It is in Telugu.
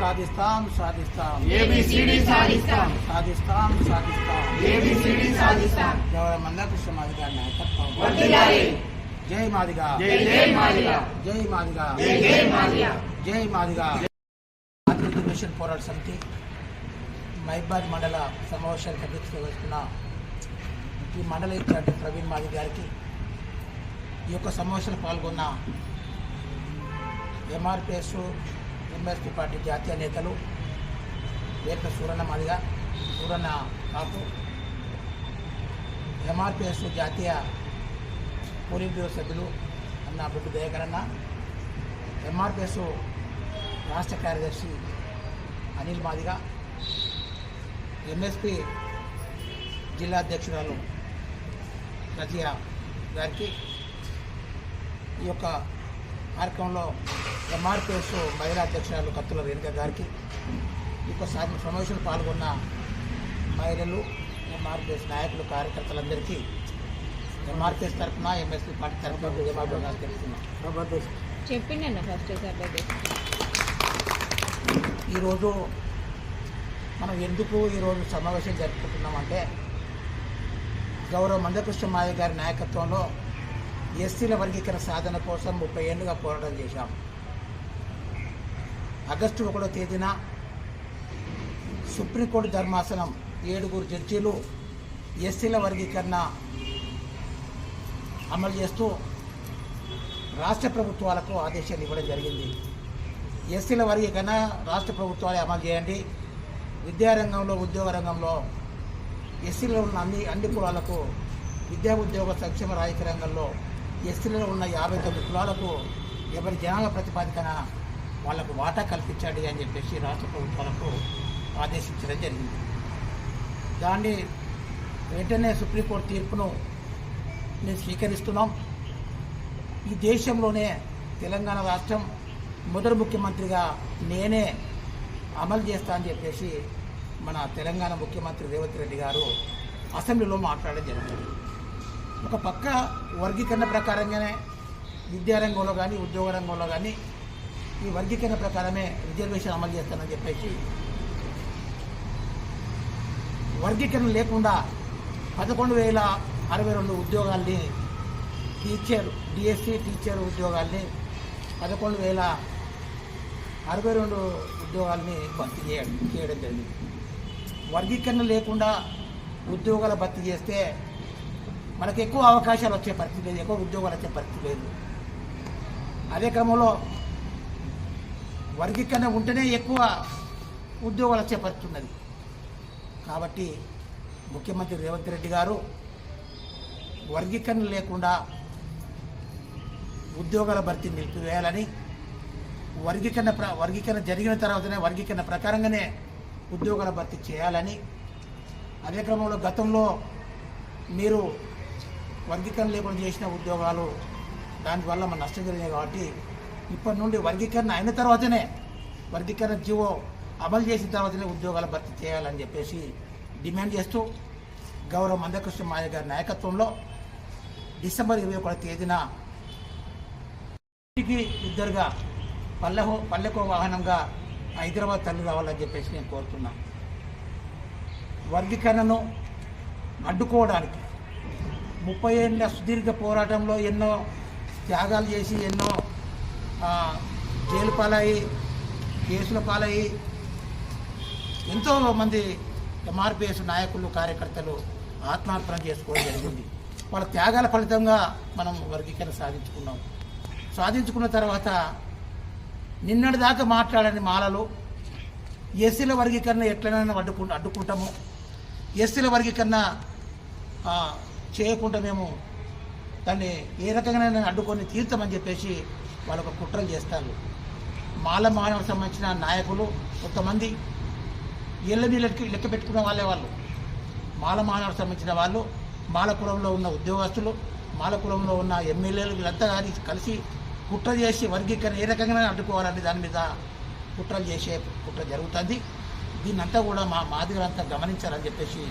సాధిస్తాం సాధిస్తాం. ఏబిసిడి సాధిస్తాం. సాధిస్తాం సాధిస్తాం. ఏబిసిడి సాధిస్తాం. గౌరవ మందకృష్ణ మాదిగా నాయకత్వం. జై మాదిగా. జై జై మాదిగా. జై మాదిగా. జై జై మాదిగా. జై మాదిగా. మిషన్ పోరాట సమితి మైబాద్ మండల సమావేశానికి అధ్యక్షత ఈ మండల ఇన్ఛార్జ్ ప్రవీణ్ మాది గారికి ఈ యొక్క సమావేశంలో పాల్గొన్న ఎంఆర్పిఎస్ ఎంఎస్పి పార్టీ జాతీయ నేతలు లేక సూరన్న మాదిగా సూరన్న కాకు ఎంఆర్పిఎస్ జాతీయ పోలింగ్ బ్యూరో సభ్యులు అన్న బొడ్డు దయాకర్ అన్న ఎంఆర్పిఎస్ రాష్ట్ర కార్యదర్శి అనిల్ మాదిగా ఎంఎస్పి జిల్లా అధ్యక్షురాలు రజియా గారికి ఈ యొక్క కార్యక్రమంలో ఎంఆర్పిఎస్ మహిళా అధ్యక్షురాలు కత్తుల రేణుక గారికి యొక్క సమ- సమావేశంలో పాల్గొన్న మహిళలు ఎంఆర్పిఎస్ నాయకులు కార్యకర్తలందరికీ ఎంఆర్పిఎస్ తరఫున ఎంఎస్పీ పార్టీ తరఫున జవాబు తెలుస్తున్నాం చెప్పిండన్న ఫస్ట్ సభ్యుడు ఈరోజు మనం ఎందుకు ఈరోజు సమావేశం జరుపుకుంటున్నామంటే గౌరవ మందకృష్ణ మాయ గారి నాయకత్వంలో ఎస్సీల వర్గీకరణ సాధన కోసం ముప్పై ఏళ్ళుగా పోరాటం చేశాం. ఆగస్టు ఒకటో తేదీన సుప్రీంకోర్టు ధర్మాసనం ఏడుగురు జడ్జీలు ఎస్సీల వర్గీకరణ అమలు చేస్తూ రాష్ట్ర ప్రభుత్వాలకు ఆదేశాలు ఇవ్వడం జరిగింది. ఎస్సీల వర్గీకరణ రాష్ట్ర ప్రభుత్వాలే అమలు చేయండి. విద్యారంగంలో ఉద్యోగ రంగంలో ఎస్సీలో ఉన్న అన్ని అన్ని కులాలకు విద్యా ఉద్యోగ సంక్షేమ రాజకీయ రంగంలో ఎస్సీలో ఉన్న యాభై తొమ్మిది కులాలకు ఎవరి జనాల ప్రతిపాదికన వాళ్ళకు వాటా కల్పించండి అని చెప్పేసి రాష్ట్ర ప్రభుత్వాలకు ఆదేశించడం జరిగింది. దాన్ని వెంటనే సుప్రీంకోర్టు తీర్పును మేము స్వీకరిస్తున్నాం. ఈ దేశంలోనే తెలంగాణ రాష్ట్రం మొదటి ముఖ్యమంత్రిగా నేనే అమలు చేస్తా అని చెప్పేసి మన తెలంగాణ ముఖ్యమంత్రి రేవంత్ రెడ్డి గారు అసెంబ్లీలో మాట్లాడడం జరిగింది. ఒక పక్క వర్గీకరణ ప్రకారంగానే విద్యారంగంలో కానీ ఉద్యోగ రంగంలో కానీ ఈ వర్గీకరణ ప్రకారమే రిజర్వేషన్ అమలు చేస్తానని చెప్పేసి వర్గీకరణ లేకుండా పదకొండు వేల అరవై రెండు ఉద్యోగాల్ని teacher D S C teacher ఉద్యోగాల్ని పదకొండు వేల అరవై రెండు ఉద్యోగాల్ని భర్తీ చేయడం చేయడం జరిగింది. వర్గీకరణ లేకుండా ఉద్యోగాల భర్తీ చేస్తే మనకు ఎక్కువ అవకాశాలు వచ్చే పరిస్థితి లేదు ఎక్కువ ఉద్యోగాలు వచ్చే పరిస్థితి లేదు. అదే క్రమంలో వర్గీకరణ ఉంటేనే ఎక్కువ ఉద్యోగాలు వచ్చే పరిస్థితి ఉన్నది కాబట్టి ముఖ్యమంత్రి రేవంత్ రెడ్డి గారు వర్గీకరణ లేకుండా ఉద్యోగాల భర్తీ నిలిపివేయాలని వర్గీకరణ ప్ర వర్గీకరణ జరిగిన తర్వాతనే వర్గీకరణ ప్రకారంగానే ఉద్యోగాల భర్తీ చేయాలని అదే క్రమంలో గతంలో మీరు వర్గీకరణ లేకుండా చేసిన ఉద్యోగాలు దానివల్ల మన నష్టం జరిగినాయి కాబట్టి ఇప్పటి నుండి వర్గీకరణ అయిన తర్వాతనే వర్గీకరణ జీవో అమలు చేసిన తర్వాతనే ఉద్యోగాల భర్తీ చేయాలని చెప్పేసి డిమాండ్ చేస్తూ గౌరవ మందకృష్ణ మాయ గారి నాయకత్వంలో డిసెంబర్ ఇరవై ఒకటి తేదీన ఇంటికి ఇద్దరుగా పల్లెహో పల్లెకో వాహనంగా హైదరాబాద్ తల్లి రావాలని చెప్పేసి నేను కోరుతున్నా. వర్గీకరణను అడ్డుకోవడానికి ముప్పై ఏళ్ళ సుదీర్ఘ పోరాటంలో ఎన్నో త్యాగాలు చేసి ఎన్నో జైలు పాలయ్యి కేసుల పాలయ్యి ఎంతో మంది ఎంఆర్పిఎస్ నాయకులు కార్యకర్తలు ఆత్మార్పణ చేసుకోవడం జరిగింది. వాళ్ళ త్యాగాల ఫలితంగా మనం వర్గీకరణ సాధించుకున్నాం. సాధించుకున్న తర్వాత నిన్నటి దాకా మాట్లాడని మాలలు ఎస్సీల వర్గీకరణ ఎట్లనైనా అడ్డుకు అడ్డుకుంటాము. ఎస్సీల వర్గీకరణ చేయకుండా మేము దాన్ని ఏ రకంగానైనా అడ్డుకొని తీర్థమని చెప్పేసి వాళ్ళొక కుట్రలు చేస్తారు. మాల మానవులకు సంబంధించిన నాయకులు కొంతమంది ఇళ్ళ నీళ్ళకి లెక్క పెట్టుకున్న వాళ్ళే వాళ్ళు. మాల మానవులకు సంబంధించిన వాళ్ళు మాల కులంలో ఉన్న ఉద్యోగస్తులు మాల కులంలో ఉన్న ఎమ్మెల్యేలు వీళ్ళంతా కానీ కలిసి కుట్ర చేసి వర్గీకరణ ఏ రకంగా అడ్డుకోవాలని దాని మీద కుట్రలు చేసే కుట్ర జరుగుతుంది. దీన్నంతా కూడా మా మాదిగలంతా గమనించాలని చెప్పేసి